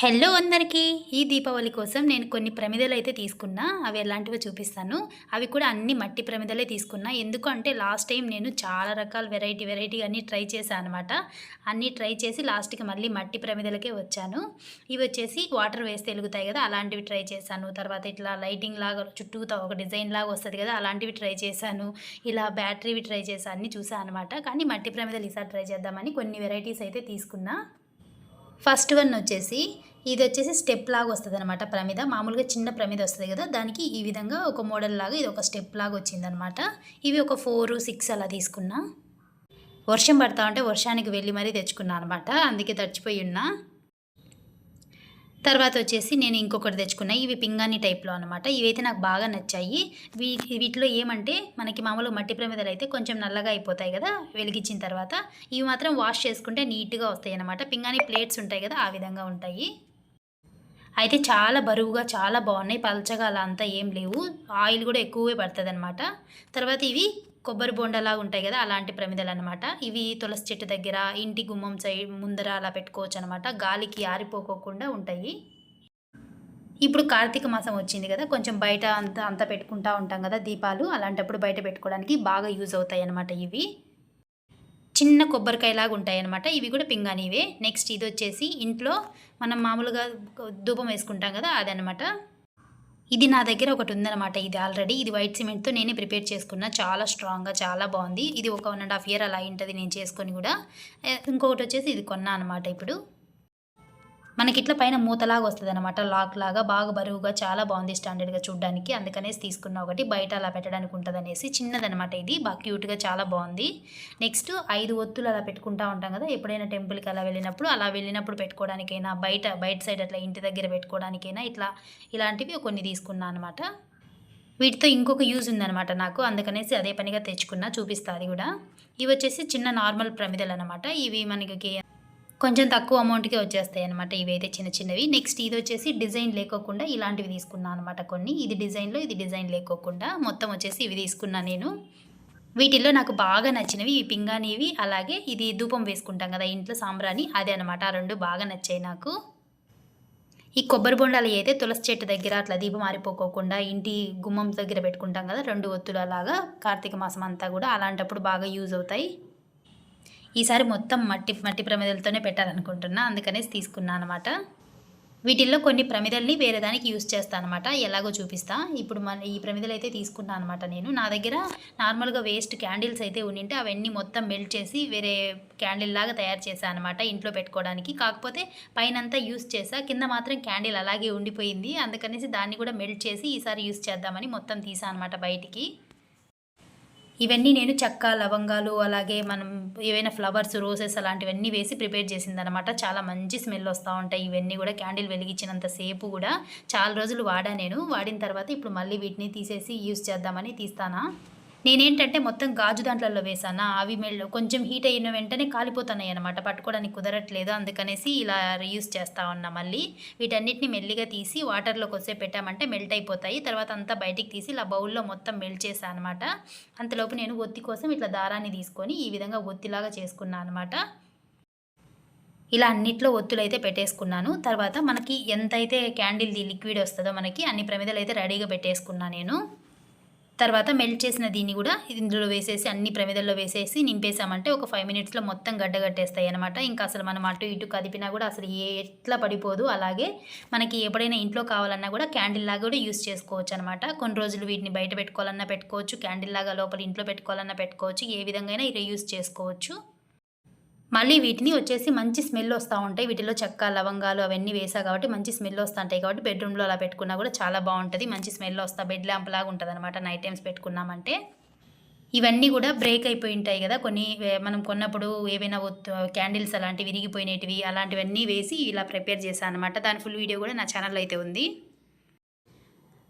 Hello అందరికీ. ఈ దీపావళి కోసం నేను కొన్ని ప్రమిదలు అయితే తీసుకున్నా. అవి ఎలాంటివో చూపిస్తాను. అవి కూడా అన్ని మట్టి ప్రమిదలే తీసుకున్నా. ఎందుకు అంటే లాస్ట్ టైం నేను చాలా రకాల వెరైటీ వెరైటీ అన్నీ ట్రై చేశాను అనమాట అన్నీ ట్రై చేసి లాస్ట్కి మళ్ళీ మట్టి ప్రమిదలకే వచ్చాను. ఇవి వచ్చేసి వాటర్ వేస్తే వెలుగుతాయి కదా అలాంటివి ట్రై చేశాను. తర్వాత ఇట్లా లైటింగ్ లాగా చుట్టూతో ఒక డిజైన్ లాగా వస్తుంది కదా అలాంటివి ట్రై చేశాను. ఇలా బ్యాటరీవి ట్రై చేశాను అన్ని చూసాను అనమాట కానీ మట్టి ప్రమిదలు ఈసారి ట్రై చేద్దామని కొన్ని వెరైటీస్ అయితే తీసుకున్నా. ఫస్ట్ వన్ వచ్చేసి ఇది వచ్చేసి స్టెప్ లాగా వస్తుంది అనమాట ప్రమిద. మామూలుగా చిన్న ప్రమిద వస్తుంది కదా దానికి ఈ విధంగా ఒక మోడల్ లాగా ఇది ఒక స్టెప్ లాగా వచ్చిందనమాట ఇవి ఒక ఫోర్ సిక్స్ అలా తీసుకున్నా. వర్షం పడతా ఉంటే వర్షానికి వెళ్ళి మరీ తెచ్చుకున్నా అనమాట అందుకే తడిచిపోయి ఉన్నా. తర్వాత వచ్చేసి నేను ఇంకొకటి తెచ్చుకున్నా. ఇవి పింగాణి టైప్లో అనమాట ఇవైతే నాకు బాగా నచ్చాయి. వీ వీటిలో ఏమంటే మనకి మామూలుగా మట్టి ప్రమిదలు అయితే కొంచెం నల్లగా అయిపోతాయి కదా వెలిగించిన తర్వాత. ఇవి మాత్రం వాష్ చేసుకుంటే నీట్గా వస్తాయి అనమాట పింగాణి ప్లేట్స్ ఉంటాయి కదా ఆ విధంగా ఉంటాయి. అయితే చాలా బరువుగా చాలా బాగున్నాయి. పలచగా అలా అంతా ఏం లేవు. ఆయిల్ కూడా ఎక్కువే పడుతుంది అనమాట తర్వాత ఇవి కొబ్బరి బొండలాగా ఉంటాయి కదా అలాంటి ప్రమిదలు అనమాట ఇవి తులసి చెట్టు దగ్గర ఇంటి గుమ్మం సైడ్ ముందర అలా పెట్టుకోవచ్చు అనమాట గాలికి ఆరిపోకోకుండా ఉంటాయి. ఇప్పుడు కార్తీక మాసం వచ్చింది కదా కొంచెం బయట అంతా అంతా పెట్టుకుంటా ఉంటాం కదా దీపాలు. అలాంటప్పుడు బయట పెట్టుకోవడానికి బాగా యూజ్ అవుతాయి అనమాట ఇవి. చిన్న కొబ్బరికాయలాగా ఉంటాయి అనమాట ఇవి కూడా పింగానివే నెక్స్ట్ ఇది వచ్చేసి ఇంట్లో మనం మామూలుగా ధూపం వేసుకుంటాం కదా అదనమాట ఇది నా దగ్గర ఒకటి ఉందన్నమాట. ఇది ఆల్రెడీ ఇది వైట్ సిమెంట్తో నేనే ప్రిపేర్ చేసుకున్నా. చాలా స్ట్రాంగ్గా చాలా బాగుంది. ఇది ఒక వన్ అండ్ హాఫ్ ఇయర్ అలా ఉంటుంది నేను చేసుకొని కూడా. ఇంకొకటి వచ్చేసి ఇది కొన్నా అనమాట ఇప్పుడు. మనకి ఇట్లా పైన మూతలాగా వస్తుంది అనమాట లాక్ లాగా బాగా బరువుగా చాలా బాగుంది స్టాండర్డ్గా చూడడానికి. అందుకనేసి తీసుకున్న ఒకటి బయట అలా పెట్టడానికి ఉంటుంది అనేసి చిన్నదనమాట ఇది. బాగా క్యూట్గా చాలా బాగుంది. నెక్స్ట్ ఐదు ఒత్తులు అలా పెట్టుకుంటా ఉంటాం కదా ఎప్పుడైనా టెంపుల్కి అలా వెళ్ళినప్పుడు అలా వెళ్ళినప్పుడు పెట్టుకోవడానికైనా బయట బయట సైడ్ అట్లా ఇంటి దగ్గర పెట్టుకోవడానికైనా ఇట్లా ఇలాంటివి కొన్ని తీసుకున్నా అనమాట వీటితో ఇంకొక యూజ్ ఉందనమాట నాకు. అందుకనేసి అదే పనిగా తెచ్చుకున్నా చూపిస్తా అది కూడా. ఇవి వచ్చేసి చిన్న నార్మల్ ప్రమిదలు అనమాట ఇవి మనకి కొంచెం తక్కువ అమౌంట్కే వచ్చేస్తాయి అనమాట ఇవైతే చిన్న చిన్నవి. నెక్స్ట్ ఇది వచ్చేసి డిజైన్ లేకోకుండా ఇలాంటివి తీసుకున్నాను అనమాట కొన్ని. ఇది డిజైన్లో ఇది డిజైన్ లేకోకుండా మొత్తం వచ్చేసి ఇవి తీసుకున్నా నేను. వీటిల్లో నాకు బాగా నచ్చినవి ఈ పింగానివి అలాగే ఇది ధూపం వేసుకుంటాం కదా ఇంట్లో సాంబ్రాణి అదే అనమాట ఆ రెండు బాగా నచ్చాయి నాకు. ఈ కొబ్బరి బొండాలు అయితే తులసి చెట్టు దగ్గర అట్లా దీపం ఆరిపోకోకుండా ఇంటి గుమ్మం దగ్గర పెట్టుకుంటాం కదా రెండు ఒత్తులు అలాగా కార్తీక మాసం అంతా కూడా అలాంటప్పుడు బాగా యూజ్ అవుతాయి. ఈసారి మొత్తం మట్టి మట్టి ప్రమిదలతోనే పెట్టాలనుకుంటున్నా. అందుకనేసి తీసుకున్నాను అనమాట వీటిల్లో కొన్ని ప్రమిదల్ని వేరే దానికి యూస్ చేస్తాను అనమాట ఎలాగో చూపిస్తా. ఇప్పుడు మన ఈ ప్రమిదలు అయితే తీసుకున్నాను అనమాట నేను. నా దగ్గర నార్మల్గా వేస్ట్ క్యాండిల్స్ అయితే ఉండింటే అవన్నీ మొత్తం మెల్ట్ చేసి వేరే క్యాండిల్ లాగా తయారు చేశాను అనమాట ఇంట్లో పెట్టుకోవడానికి. కాకపోతే పైనంతా యూస్ చేసా. కింద మాత్రం క్యాండిల్ అలాగే ఉండిపోయింది. అందుకనేసి దాన్ని కూడా మెల్ట్ చేసి ఈసారి యూస్ చేద్దామని మొత్తం తీసా అనమాట బయటికి. ఇవన్నీ నేను చెక్క లవంగాలు అలాగే మనం ఏవైనా ఫ్లవర్స్ రోసెస్ అలాంటివన్నీ వేసి ప్రిపేర్ చేసిందనమాట చాలా మంచి స్మెల్ వస్తూ ఉంటాయి. ఇవన్నీ కూడా క్యాండిల్ వెలిగించినంత సేపు కూడా చాలా రోజులు వాడా నేను. వాడిన తర్వాత ఇప్పుడు మళ్ళీ వీటిని తీసేసి యూస్ చేద్దామని తీస్తానా? నేనేంటంటే మొత్తం గాజు దాంట్లలో వేసానా అవి మెల్ కొంచెం హీట్ అయిన వెంటనే కాలిపోతున్నాయి అనమాట పట్టుకోవడానికి కుదరట్లేదు. అందుకనేసి ఇలా రీయూస్ చేస్తా ఉన్నా మళ్ళీ. వీటన్నిటిని మెల్లిగా తీసి వాటర్లో కొసే పెట్టామంటే మెల్ట్ అయిపోతాయి. తర్వాత అంతా బయటికి తీసి ఇలా బౌల్లో మొత్తం మెల్ట్ చేశాను అనమాట అంతలోపు నేను ఒత్తి కోసం ఇట్లా దారాన్ని తీసుకొని ఈ విధంగా ఒత్తిలాగా చేసుకున్నాను అనమాట ఇలా అన్నిట్లో ఒత్తులు అయితే పెట్టేసుకున్నాను. తర్వాత మనకి ఎంతైతే క్యాండిల్ది లిక్విడ్ వస్తుందో మనకి అన్ని ప్రమిదలు అయితే రెడీగా పెట్టేసుకున్నాను నేను. తర్వాత మెల్ట్ చేసిన దీన్ని కూడా ఇందులో వేసేసి అన్ని ప్రమిదల్లో వేసేసి నింపేసామంటే ఒక ఫైవ్ మినిట్స్లో మొత్తం గడ్డగట్టేస్తాయి అనమాట ఇంకా అసలు మనం అటు ఇటు కదిపినా కూడా అసలు ఎట్లా పడిపోదు. అలాగే మనకి ఎప్పుడైనా ఇంట్లో కావాలన్నా కూడా క్యాండిల్ లాగా కూడా యూస్ చేసుకోవచ్చు అనమాట కొన్ని రోజులు వీటిని బయట పెట్టుకోవాలన్నా పెట్టుకోవచ్చు క్యాండిల్ లాగా లోపల ఇంట్లో పెట్టుకోవాలన్నా పెట్టుకోవచ్చు ఏ విధంగా అయినా యూస్ చేసుకోవచ్చు. మళ్ళీ వీటిని వచ్చేసి మంచి స్మెల్ వస్తూ ఉంటాయి. వీటిలో చెక్క లవంగాలు అవన్నీ వేసా కాబట్టి మంచి స్మెల్ వస్తూ ఉంటాయి కాబట్టి బెడ్రూమ్లో అలా పెట్టుకున్నా కూడా చాలా బాగుంటుంది. మంచి స్మెల్ వస్తా. బెడ్ ల్యాంప్ లాగా ఉంటుంది అనమాట నైట్ టైమ్స్ పెట్టుకున్నామంటే. ఇవన్నీ కూడా బ్రేక్ అయిపోయి ఉంటాయి కదా. కొన్ని మనం కొన్నప్పుడు ఏవైనా క్యాండిల్స్ అలాంటివి విరిగిపోయినవి అలాంటివన్నీ వేసి ఇలా ప్రిపేర్ చేశాను అనమాట దాని ఫుల్ వీడియో కూడా నా ఛానల్లో అయితే ఉంది.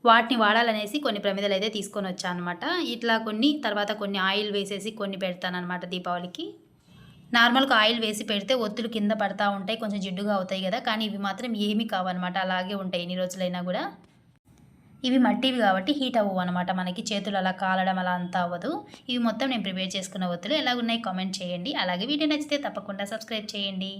వాటిని వాడాలనేసి కొన్ని ప్రమిదలు అయితే తీసుకొని వచ్చాను అనమాట ఇట్లా కొన్ని తర్వాత కొన్ని ఆయిల్ వేసేసి కొన్ని పెడతాను అనమాట దీపావళికి. నార్మల్గా ఆయిల్ వేసి పెడితే ఒత్తులు కింద పడతా ఉంటాయి కొంచెం జిడ్డుగా అవుతాయి కదా. కానీ ఇవి మాత్రం ఏమీ కావన్నమాట. అలాగే ఉంటాయి ఎన్ని రోజులైనా కూడా. ఇవి మట్టివి కాబట్టి హీట్ అవ్వవు అనమాట మనకి చేతులు అలా కాలడం అలా అంతా అవ్వదు. ఇవి మొత్తం నేను ప్రిపేర్ చేసుకున్న ఒత్తులు. ఎలా ఉన్నాయి కామెంట్ చేయండి. అలాగే వీడియో నచ్చితే తప్పకుండా సబ్స్క్రైబ్ చేయండి.